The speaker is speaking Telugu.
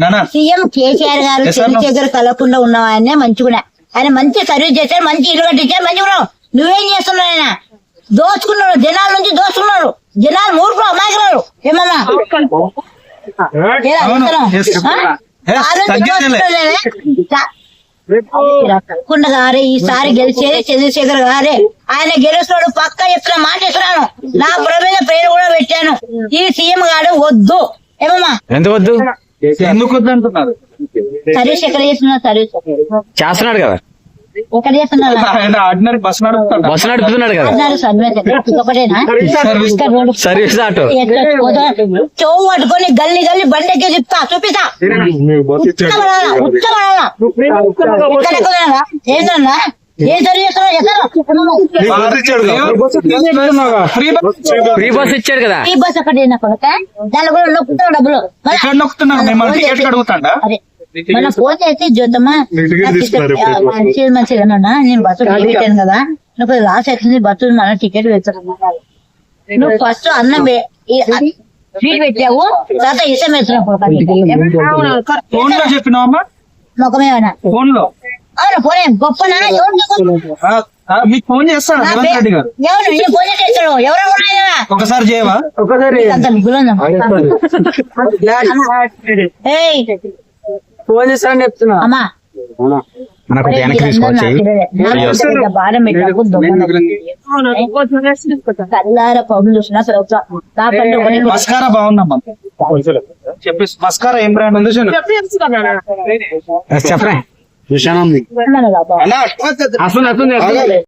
నానా. సీఎం కేసీఆర్ గారు. చంద్రశేఖర్ కలవకుండా ఉన్న ఆయన మంచిగా ఆయన మంచి సర్వీస్ చేశారు మంచి ఇల్లు కట్టించారు మంచిగా ఉన్నావు నువ్వేం చేస్తున్నావు ఆయన? దోచుకున్నాడు జనాల నుంచి దోచుకున్నాడు. జనాలు మూర్ఖులు అమాయకులు? చా- తప్పకుండా గారే ఈసారి గెలిచేది చంద్రశేఖర్ గారే. ఆయన గెలుస్తాడు పక్క చెప్తున్నా మాట ఇస్తున్నాను నా బుర్ర మీద పేరు కూడా పెట్టాను. ఈ సీఎం గారు వద్దు. ఏమమ్మా? ఎందుకు వద్దు? ఎందుకు వద్దంటున్నారు? సర్వీస్ ఎక్కడ చేస్తున్నా సర్వీస్. చేస్తున్నాడు కదా. ఎక్కడ ఆర్డినరీ బస్ నడుపుతాడు నడుపుతున్నాడు కదా. Service auto? చెవు పట్టుకొని గల్లి గల్లి బండెక్కి చెప్తా చూపిస్తా. ఎక్కడెక్కడరా? ఏంటన్నా ఫ్రీ బస్ ఫ్రీ ఇచ్చాడు. కదా? ఈ బస్ అక్కడ నా కొడక? దానిలో కూడా నొక్కుతావు డబ్బులు. మన ఫోన్ చేసి జ్యోతమ్మా మంచి మంచిగా నేను బస్సు టికెట్ పెట్టాను కదా. నువ్వు లాస్ అవుతుంది బస్సు మన టికెట్ పెట్టాను నువ్వు ఫస్ట్ అన్నం స్వీట్ పెట్టావు తర్వాత ఇష్టం వేస్తున్నావు ఫోన్లో చెప్పినావమ్మా? ఫోన్లో గొప్పనా మీకు ఫోన్ చేస్తాను రేవంత్ రెడ్డి గారు. ఒకసారి చేయవా? ఏయ్, ఫోన్ చేస్తానని చెప్తున్నా. అమ్మా. నాకు ఒకసారి మస్కారా బాగుందమ్మా. చెప్పి మస్కారా ఏం బ్రాండ్ ఉంది చెప్పరా? బాబు. అలా వస్తుంది వస్తుంది